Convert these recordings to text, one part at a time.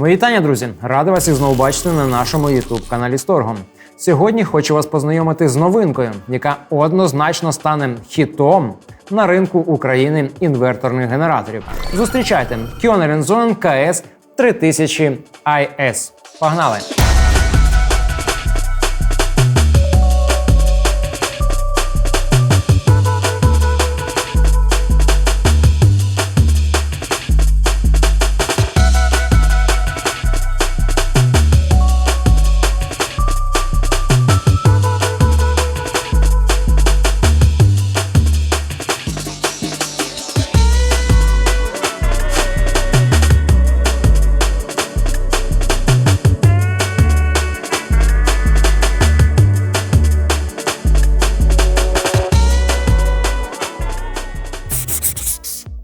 Мої вітання, друзі! Радий вас і знову бачити на нашому youtube каналі Сторгом. Сьогодні хочу вас познайомити з новинкою, яка однозначно стане хітом на ринку України інверторних генераторів. Зустрічайте Kioner КС KS 3000 IS. Погнали!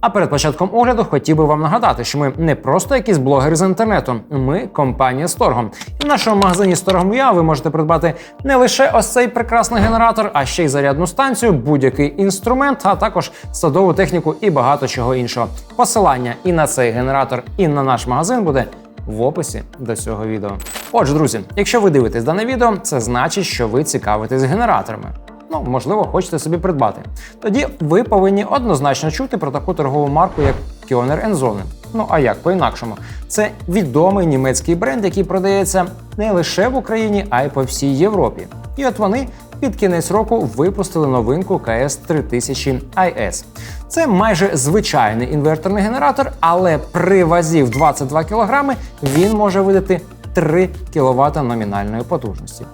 А перед початком огляду хотів би вам нагадати, що ми не просто якісь блогери з інтернету, ми компанія Сторгом. І в нашому магазині Сторгом.ua ви можете придбати не лише ось цей прекрасний генератор, а ще й зарядну станцію, будь-який інструмент, а також садову техніку і багато чого іншого. Посилання і на цей генератор, і на наш магазин буде в описі до цього відео. Отже, друзі, якщо ви дивитесь дане відео, це значить, що ви цікавитесь генераторами. Ну, можливо, хочете собі придбати. Тоді ви повинні однозначно чути про таку торгову марку, як Kioner Enzone. Ну а як по-інакшому? Це відомий німецький бренд, який продається не лише в Україні, а й по всій Європі. І от вони під кінець року випустили новинку КС 3000 IS. Це майже звичайний інверторний генератор, але при вазі в 22 кг він може видати 3 кВт номінальної потужності.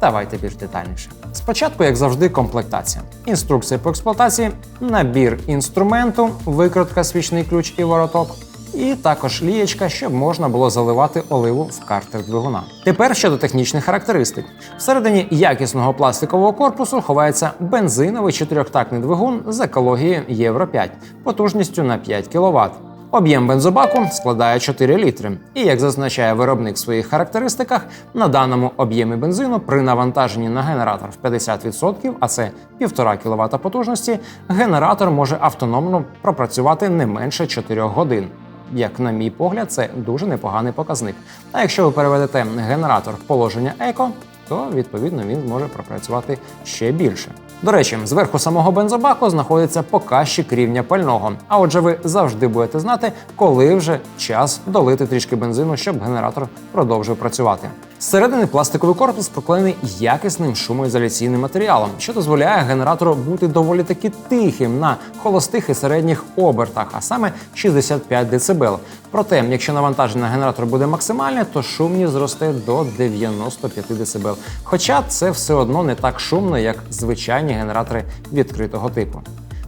Давайте більш детальніше. Спочатку, як завжди, комплектація, інструкція по експлуатації, набір інструменту, викрутка, свічний ключ і вороток. І також лієчка, щоб можна було заливати оливу в картер двигуна. Тепер щодо технічних характеристик. Всередині якісного пластикового корпусу ховається бензиновий чотирьохтактний двигун з екологією Євро 5 потужністю на 5 кВт. Об'єм бензобаку складає 4 літри. І як зазначає виробник в своїх характеристиках, на даному об'ємі бензину при навантаженні на генератор в 50%, а це 1,5 кВт потужності, генератор може автономно пропрацювати не менше 4 годин. Як на мій погляд, це дуже непоганий показник. А якщо ви переведете генератор в положення еко, то відповідно він зможе пропрацювати ще більше. До речі, зверху самого бензобаку знаходиться показчик рівня пального. А отже, ви завжди будете знати, коли вже час долити трішки бензину, щоб генератор продовжив працювати. Зсередини пластиковий корпус проклеєний якісним шумоізоляційним матеріалом, що дозволяє генератору бути доволі таки тихим на холостих і середніх обертах, а саме 65 дБ. Проте, якщо навантаження на генератор буде максимальне, то шумність зросте до 95 дБ. Хоча це все одно не так шумно, як звичайні генератори відкритого типу.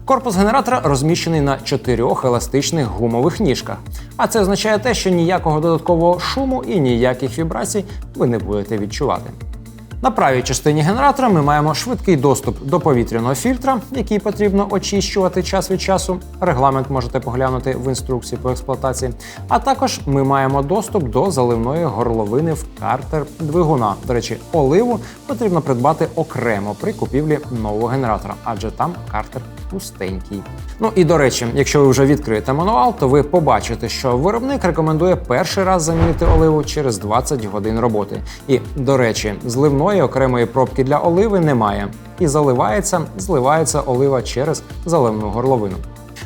Корпус генератора розміщений на чотирьох еластичних гумових ніжках. А це означає те, що ніякого додаткового шуму і ніяких вібрацій ви не будете відчувати. На правій частині генератора ми маємо швидкий доступ до повітряного фільтра, який потрібно очищувати час від часу. Регламент можете поглянути в інструкції по експлуатації. А також ми маємо доступ до заливної горловини в картер двигуна. До речі, оливу потрібно придбати окремо при купівлі нового генератора, адже там картер пустенький. Ну і до речі, якщо ви вже відкриєте мануал, то ви побачите, що виробник рекомендує перший раз замінити оливу через 20 годин роботи. І до речі, зливної окремої пробки для оливи немає. І заливається, зливається олива через заливну горловину.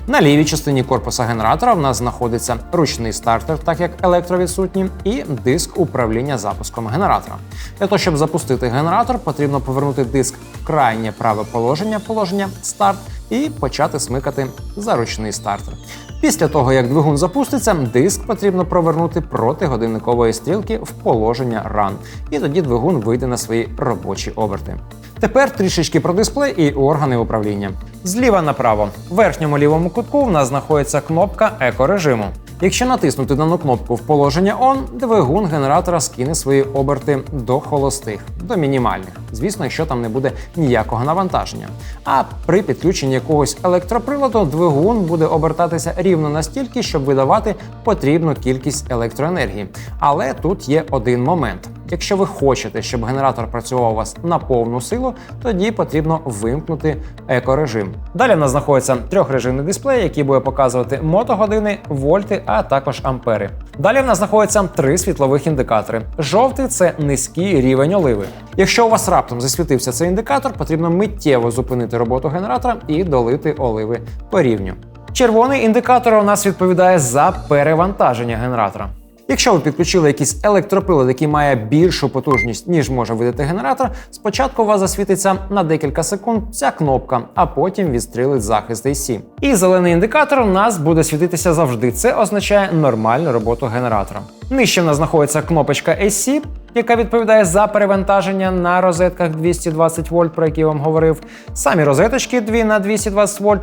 На лівій частині корпуса генератора в нас знаходиться ручний стартер, так як електровідсутні, і диск управління запуском генератора. Для того, щоб запустити генератор, потрібно повернути диск в крайнє праве положення, положення старт, і почати смикати за ручний стартер. Після того, як двигун запуститься, диск потрібно провернути проти годинникової стрілки в положення Run. І тоді двигун вийде на свої робочі оберти. Тепер трішечки про дисплей і органи управління. Зліва направо, в верхньому лівому кутку в нас знаходиться кнопка екорежиму. Якщо натиснути дану кнопку в положення ON, двигун генератора скине свої оберти до холостих, до мінімальних. Звісно, якщо там не буде ніякого навантаження. А при підключенні якогось електроприладу двигун буде обертатися рівно настільки, щоб видавати потрібну кількість електроенергії. Але тут є один момент. Якщо ви хочете, щоб генератор працював у вас на повну силу, тоді потрібно вимкнути екорежим. Далі в нас знаходиться трьохрежимний дисплей, який буде показувати мотогодини, вольти, а також ампери. Далі в нас знаходиться три світлових індикатори. Жовтий це низький рівень оливи. Якщо у вас раптом засвітився цей індикатор, потрібно миттєво зупинити роботу генератора і долити оливи по рівню. Червоний індикатор у нас відповідає за перевантаження генератора. Якщо ви підключили якийсь електроприлад, який має більшу потужність, ніж може видати генератор, спочатку у вас засвітиться на декілька секунд ця кнопка, а потім відстрілить захист AC. І зелений індикатор у нас буде світитися завжди. Це означає нормальну роботу генератора. Нижче в нас знаходиться кнопочка AC, яка відповідає за перевантаження на розетках 220 вольт, про які я вам говорив. Самі розеточки 2 на 220 вольт.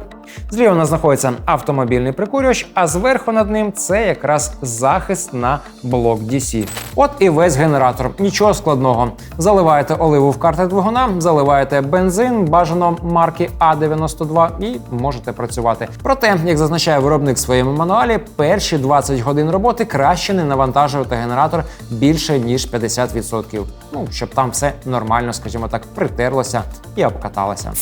Зліва у нас знаходиться автомобільний прикурювач, а зверху над ним це якраз захист на блок DC. От і весь генератор. Нічого складного. Заливаєте оливу в картер двигуна, заливаєте бензин, бажано марки А92 і можете працювати. Проте, як зазначає виробник в своєму мануалі, перші 20 годин роботи краще не навантажувати генератор більше ніж 50%. Ну, щоб там все нормально, скажімо так, притерлося і обкаталося.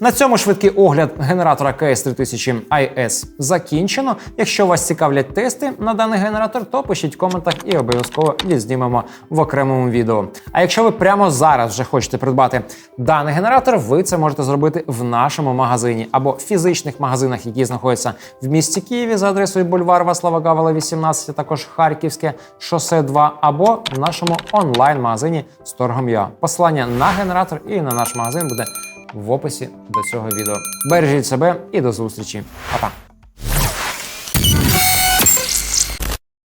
На цьому швидкий огляд генератора KS3000 IS закінчено. Якщо вас цікавлять тести на даний генератор, то пишіть в коментах і обов'язково відзнімемо в окремому відео. А якщо ви прямо зараз вже хочете придбати даний генератор, ви це можете зробити в нашому магазині або фізичних магазинах, які знаходяться в місті Києві за адресою бульвар Васлава Гавела, 18, а також Харківське шосе 2, або в нашому онлайн-магазині Storgom.ua. Посилання на генератор і на наш магазин буде в описі до цього відео. Бережіть себе і до зустрічі. Па-па!